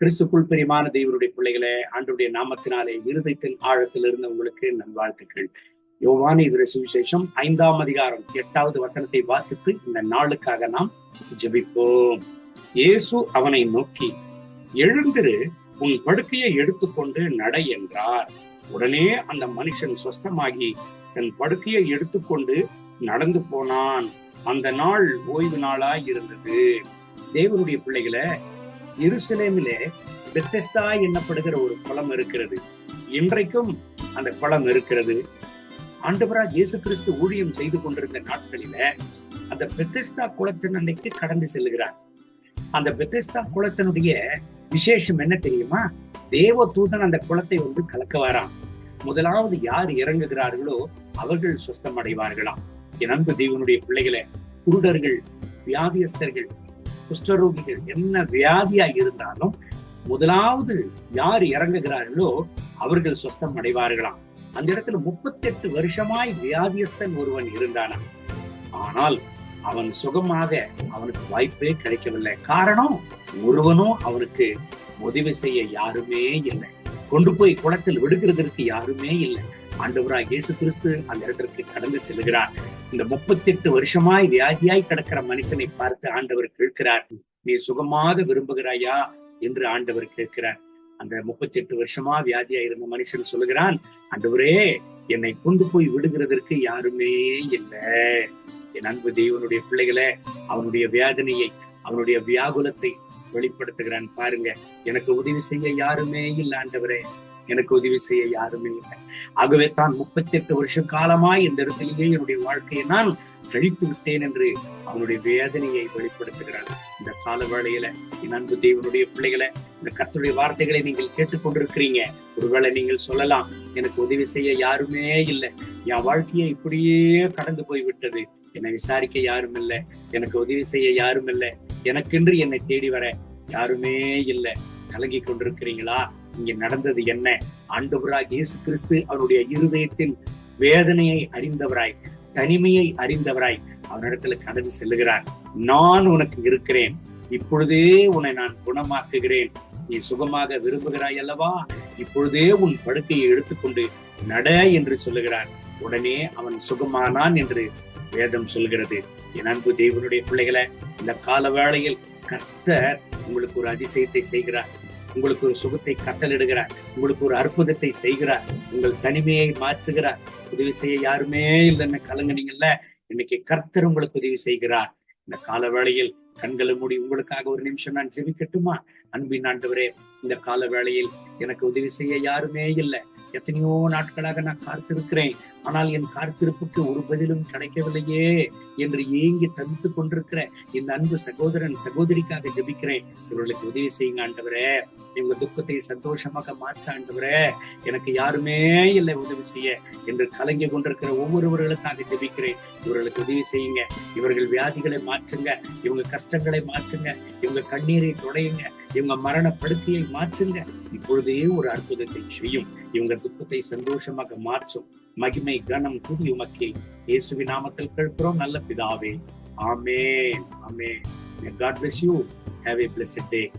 கிறிஸ்துக்குள் பிரியமான தெய்வருடைய பிள்ளைகளே ஆண்டுடைய நாமத்தினாலே இருதயத்தின் ஆழத்தில் இருந்த உங்களுக்கு நல்வாழ்த்துக்கள் யோவான இதர சுவிசேஷம் ஐந்தாம் அதிகாரம் எட்டாவது வசனத்தை வாசித்து இந்த நாளுக்காக நாம் ஜபிப்போம். இயேசு அவனை நோக்கி எழுந்திரு உன் படுக்கையை எடுத்துக்கொண்டு நடை என்றார். உடனே அந்த மனுஷன் சொஸ்தமாகி தன் படுக்கையை எடுத்துக்கொண்டு நடந்து போனான். அந்த நாள் ஓய்வு நாளாய் இருந்தது. தேவனுடைய பிள்ளைகளை எருசலேமிலே பெத்தஸ்தா எண்ணப்படுகிற ஒரு குளம் இருக்கிறது. இன்றைக்கும் அந்த குளம் இருக்கிறது. ஆண்டவராக இயேசு கிறிஸ்து ஊழியம் செய்து கொண்டிருந்த நாட்களில அந்த பெத்தஸ்தா குளத்தின் அன்னைக்கு கடந்து செல்லுகிறார் அந்த பெத்தஸ்தா குளத்தினுடைய விசேஷம் என்ன தெரியுமா? தேவ தூதன் அந்த குளத்தை வந்து கலக்க வரான் முதலாவது யார் இறங்குகிறார்களோ அவர்கள் சுஸ்தம் அடைவார்களாம் என் அன்பு தேவனுடைய பிள்ளைகளை குருடர்கள் வியாதியஸ்தர்கள் குஷ்டரோகிகள் என்ன வியாதியா இருந்தாலும் முதலாவது யார் இறங்குகிறார்களோ அவர்கள் சொஸ்தம் அடைவார்களாம். அந்த இடத்துல முப்பத்தி எட்டு வருஷமாய் வியாதியஸ்தன் ஒருவன் இருந்தானா ஆனால் அவன் சுகமாக அவனுக்கு வாய்ப்பே கிடைக்கவில்லை. காரணம் ஒருவனும் அவனுக்கு உதவி செய்ய யாருமே இல்லை. கொண்டு போய் குளத்தில் விடுகிறதற்கு யாருமே இல்லை. ஆண்டவராய் இயேசு கிறிஸ்து அந்த இடத்திற்கு கடந்து செல்கிறார். இந்த முப்பத்தி எட்டு வருஷமாய் வியாதியாய் கிடக்கிற மனுஷனை பார்த்து ஆண்டவர் கேட்கிறார். நீ சுகமாக விரும்புகிறாயா? என்று ஆண்டவர் கேட்கிறார். அந்த முப்பத்தி எட்டு வருஷமா வியாதியா இருந்த மனுஷன் சொல்லுகிறான் ஆண்டவரே என்னை கொண்டு போய் விடுகிறதற்கு யாருமே இல்லை. என் அன்பு தெய்வனுடைய பிள்ளைகளை அவனுடைய வேதனையை அவனுடைய வியாகுலத்தை வெளிப்படுத்துகிறான் பாருங்க. எனக்கு உதவி செய்ய யாருமே இல்லை ஆண்டவரே. எனக்கு உதவி செய்ய யாருமே இல்லை. ஆகவே தான் முப்பத்தி எட்டு வருஷ காலமாய் இந்த இடத்திலேயே என்னுடைய வாழ்க்கையை நான் கழித்து விட்டேன் என்று அவனுடைய வேதனையை வெளிப்படுத்துகிறான். இந்த கால வேளையில என் அன்பு தேவனுடைய பிள்ளைகளை இந்த கத்துடைய வார்த்தைகளை நீங்கள் கேட்டுக்கொண்டிருக்கிறீங்க. ஒருவேளை நீங்கள் சொல்லலாம் எனக்கு உதவி செய்ய யாருமே இல்லை. என் வாழ்க்கையை இப்படியே கடந்து போய் விட்டது என்னை விசாரிக்க யாரும் இல்லை. எனக்கு உதவி செய்ய யாரும் இல்லை. எனக்கென்று என்னை தேடி வர யாருமே இல்லை. கலங்கி கொண்டிருக்கிறீங்களா? இங்கே நடந்தது என்ன? ஆண்டவராக இயேசு கிறிஸ்து அவருடைய இருதயத்தில் வேதனையை அறிந்தவராய் தனிமையை அறிந்தவராய் அவனிடத்துல கடந்து செல்லுகிறார். நான் உனக்கு இருக்கிறேன். இப்பொழுதே உன்னை நான் குணமாக்குகிறேன். நீ சுகமாக விரும்புகிறாய் அல்லவா இப்பொழுதே உன் படுக்கையை எடுத்துக்கொண்டு நட என்று சொல்லுகிறார். உடனே அவன் சுகமானான் என்று வேதம் சொல்கிறது. என் அன்பு தேவனுடைய பிள்ளைகளை இந்த கால வேளையில் கர்த்தர் உங்களுக்கு ஒரு அதிசயத்தை செய்கிறார். உங்களுக்கு ஒரு சுகத்தை கட்டளிடுகிறார் உங்களுக்கு ஒரு அற்புதத்தை செய்கிறார். உங்கள் தனிமையை மாற்றுகிறார். உதவி செய்ய யாருமே இல்லைன்னு கலங்குனீங்கல்ல இன்னைக்கு கர்த்தர் உங்களுக்கு உதவி செய்கிறார். இந்த கால வேளையில் கண்களை மூடி உங்களுக்காக ஒரு நிமிஷம் நான் ஜெபிக்கட்டுமா? அன்பின் ஆண்டவரே இந்த கால வேளையில் எனக்கு உதவி செய்ய யாருமே இல்லை. எத்தனையோ நாட்களாக நான் காத்திருக்கிறேன். ஆனால் என் காத்திருப்புக்கு ஒரு பதிலும் கிடைக்கவில்லையே என்று ஏங்கி தவித்து கொண்டிருக்கிற இந்த அன்பு சகோதரன் சகோதரிக்காக ஜெபிக்கிறேன். இவர்களுக்கு உதவி செய்யுங்க ஆண்டவரே. இவங்க துக்கத்தை சந்தோஷமாக மாற்ற ஆண்டவரே எனக்கு யாருமே இல்லை உதவி செய்ய. என்று கலங்கி கொண்டிருக்கிற ஒவ்வொருவர்களுக்காக ஜெபிக்கிறேன். இவர்களுக்கு உதவி செய்யுங்க. இவர்கள் வியாதிகளை மாற்றுங்க. இவங்க கஷ்டங்களை மாற்றுங்க. இவங்க கண்ணீரை தொடையுங்க. இவங்க மரண படுக்கையை மாற்றுங்க. இப்பொழுதே ஒரு அற்புதத்தை செய்யும். இவங்க துக்கத்தை சந்தோஷமாக மாற்றும். மகிமை கனம் கூடி உமக்கே. இயேசுவி நாமத்தில் கேட்கிறோம். நல்ல பிதாவே. ஆமே ஆமே God bless you have a bless day